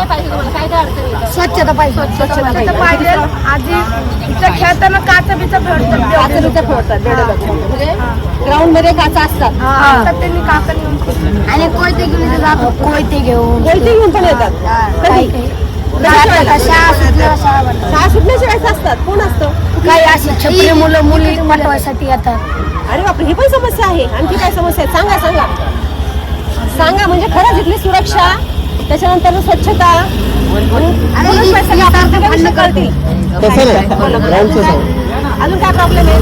काय पाहिजे तुम्हाला? काय काय अडचण येतं? स्वच्छता पाहिजे. स्वच्छता पाहिजे. आधी इथं खेळताना काचा बिचा फोडतात ग्राउंडमध्ये काचा असतात. त्यांनी काका नेऊन आणि कोयते घेऊन इथे जातो कोयते घेऊन. कोयते घेऊन पण येतात. काही? शाळा सुटल्यावर शाळा भरतात. शाळा सुटण्याच्या वेळेस असतात. कोण असतं? काही अशी छपरी मुलं मुली पाठवायसाठी येतात अरे बापरे ही पण समस्या आहे. आणखी काय समस्या आहे? सांगा सांगा. सांगा म्हणजे खरंच इथली सुरक्षा त्याच्यानंतर स्वच्छता नाही. ग्राउंडचं सांग अजून काय प्रॉब्लेम आहे?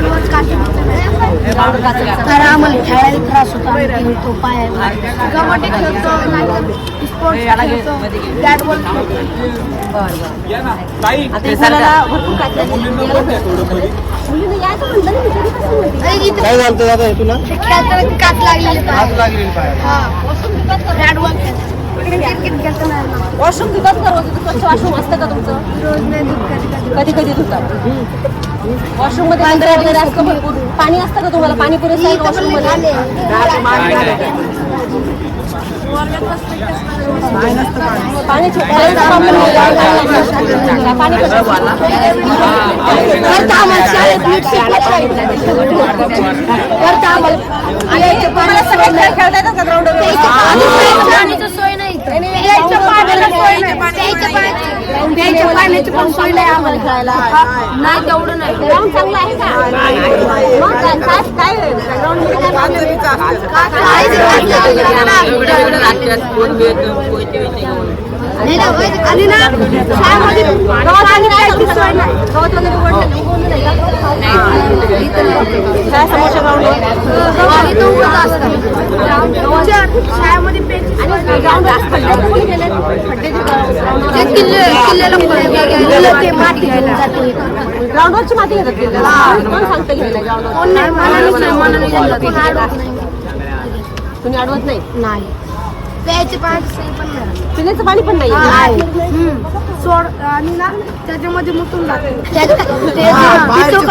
तर आम्हाला खेळायला त्रास होतो कबड्डी खेळतो स्पोर्ट्स बॅट बॉल काय झालं दादा हे तुला काच लागलेली हात बॅट बॉल वॉशरूम धुतात का रोज स्वच्छ वॉशरूम असतं का तुमचं? रोज नाही दूध कधी कधी. कधी कधी धुतात वॉशरूममध्ये पाणी वगैरे असतं भरपूर. पाणी असतं का तुम्हाला? पाणी पुरेसं आहे वॉशरूममध्ये? पाणी. पाणी करता आम्हाला शाळेत नीट शिकवत करता आम्हाला तुम्हाला सगळे खेळ खेळता येतात का ग्राउंड पाण्याची सोय नाही इथं. प्यायच्या पाण्याला सोय नाही. प्यायच्या पाण्याची- प्यायच्या पाण्याची पण सोय नाही आम्हाला खेळायला नाही तेवढं नाही. ग्राउंड चांगलं आहे का? मग काय काय- ग्राउंड? आणि ना शाळेमध्ये गावात नाही. गावात वगैरे उघडलं- उघडलं नाही का? शाळेसमोरच्या ग्राउंडवर शाळेमध्ये प्यायची सोय आणि ग्राउंड खड्ड्यात कोणी गेले खड्ड्याचे किल्ल्याला ते माती ग्राउंडवरची माती घेतात किल्ल्याला. कोण सांगतं घ्यायला तुम्ही अडवत नाही. नाही? प्यायचे पाण्याची सोय पण नाही. पिण्याचं पाणी पण नाही. हम्म. सोड आणि ना त्याच्यामध्ये मुतून जाते.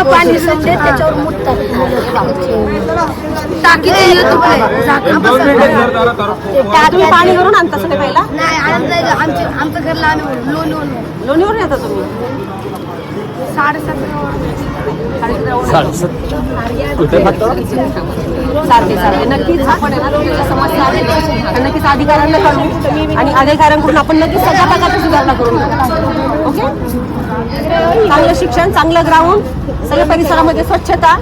पाणी संडे त्याच्यावर मुततात टाकी तुम्ही पाणी भरून आणता सगळे पहिला? नाही आमच्या आमच्या घरला आम्ही लोणीवर लोणीवर येता तुम्ही? साडेसात नक्कीच आपण आहे ना समस्या आहेत नक्कीच अधिकाऱ्यांना कळू आणि अधिकाऱ्यांकडून आपण नक्कीच सगळ्या प्रकारची सुधारणा घेऊ. ओके? चांगलं शिक्षण चांगलं ग्राउंड सगळ्या परिसरामध्ये स्वच्छता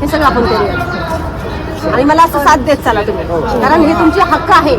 हे सगळं आपण करूया. आणि मला असं साथ देत चला तुम्ही. कारण हे तुमचे हक्क आहे.